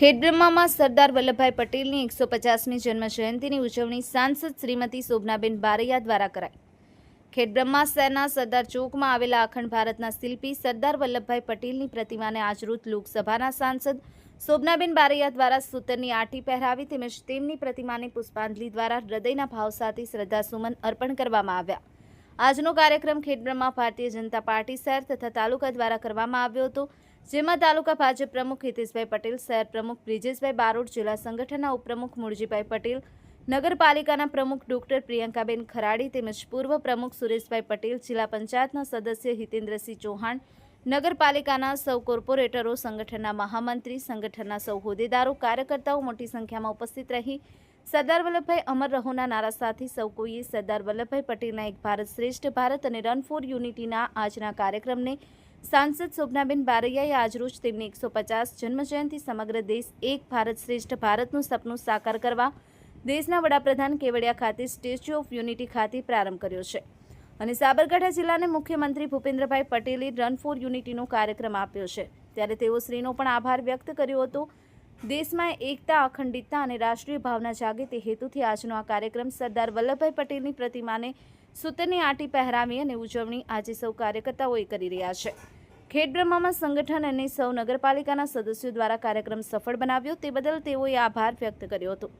ખેડબ્રહ્મામાં સરદાર વલ્લભભાઈ પટેલની એકસો પચાસમી જન્મ જયંતિની ઉજવણી સાંસદ શ્રીમતી શોભનાબેન બારૈયા દ્વારા કરાઈ. ખેડબ્રહ્મા શહેરના સરદાર ચોકમાં આવેલા અખંડ ભારતના શિલ્પી સરદાર વલ્લભભાઈ પટેલની પ્રતિમાને આજરોજ લોકસભાના સાંસદ શોભનાબેન બારૈયા દ્વારા સૂતરની આટી પહેરાવી તેમજ તેમની પ્રતિમાને પુષ્પાંજલિ દ્વારા હૃદયના ભાવ સાથે શ્રદ્ધાસુમન અર્પણ કરવામાં આવ્યા. આજનો કાર્યક્રમ ખેડબ્રહ્મા ભારતીય જનતા પાર્ટી શહેર તથા તાલુકા દ્વારા કરવામાં આવ્યો હતો. જેમાં તાલુકા ભાજપ પ્રમુખ હિતેશભાઈ પટેલ, શહેર પ્રમુખ બ્રિજેશભાઈ બારોટ, જિલ્લા સંગઠનના ઉપપ્રમુખ મુળજીભાઈ પટેલ, નગરપાલિકાના પ્રમુખ ડોક્ટર પ્રિયંકાબેન ખરાડી તેમજ પૂર્વ પ્રમુખ સુરેશભાઈ પટેલ, જિલ્લા પંચાયતના સદસ્ય હિતેન્દ્રસિંહ ચૌહાણ, નગરપાલિકાના સૌ કોર્પોરેટરો, સંગઠનના મહામંત્રી, સંગઠનના સૌ હોદ્દેદારો, કાર્યકર્તાઓ મોટી સંખ્યામાં ઉપસ્થિત રહી. સરદાર વલ્લભભાઈ અમર રહોના નારા સાથે સૌ કોઈએ સરદાર વલ્લભભાઈ પટેલના એક ભારત શ્રેષ્ઠ ભારત અને રન ફોર યુનિટીના આજના કાર્યક્રમને સાંસદ શોભનાબેન બારૈયાએ આજરોજ તેમની એકસો પચાસ જન્મજયંતિ સમગ્ર દેશ એક ભારત શ્રેષ્ઠ ભારતનું સપનું સાકાર કરવા દેશના વડાપ્રધાન કેવડિયા ખાતે સ્ટેચ્યુ ઓફ યુનિટી ખાતે પ્રારંભ કર્યો છે. અને સાબરકાંઠા જિલ્લાને મુખ્યમંત્રી ભૂપેન્દ્રભાઈ પટેલે રન ફોર યુનિટીનો કાર્યક્રમ આપ્યો છે. ત્યારે તેઓ શ્રીનો પણ આભાર વ્યક્ત કર્યો હતો. દેશમાં એકતા, અખંડિતતા અને રાષ્ટ્રીય ભાવના જાગે તે હેતુથી આજનો આ કાર્યક્રમ સરદાર વલ્લભભાઈ પટેલની પ્રતિમાને સૂતરની આંટી પહેરાવી અને ઉજવણી આજે સૌ કાર્યકર્તાઓએ કરી રહ્યા છે. ખેડબ્રહ્મામાં સંગઠન અને સૌ નગરપાલિકાના સદસ્યો દ્વારા કાર્યક્રમ સફળ બનાવ્યો તે બદલ તેઓએ આભાર વ્યક્ત કર્યો હતો.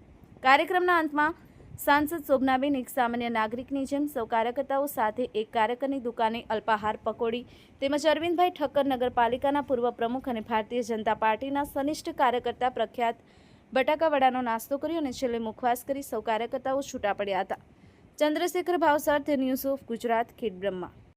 કાર્યક્રમના અંતમાં સાંસદ શોભનાબેન એક સામાન્ય નાગરિકની જેમ સૌ કાર્યકર્તાઓ સાથે એક કાર્યકરની દુકાને અલ્પાહાર પકોડી તેમજ અરવિંદભાઈ ઠક્કર નગરપાલિકાના પૂર્વ પ્રમુખ અને ભારતીય જનતા પાર્ટીના સનિષ્ઠ કાર્યકર્તા પ્રખ્યાત બટાકાવડાનો નાસ્તો કર્યો અને છેલ્લે મુખવાસ કરી સૌ કાર્યકર્તાઓ છૂટા પડ્યા હતા. Chandrashekhar Bhavsar news of Gujarat Khedbrahma.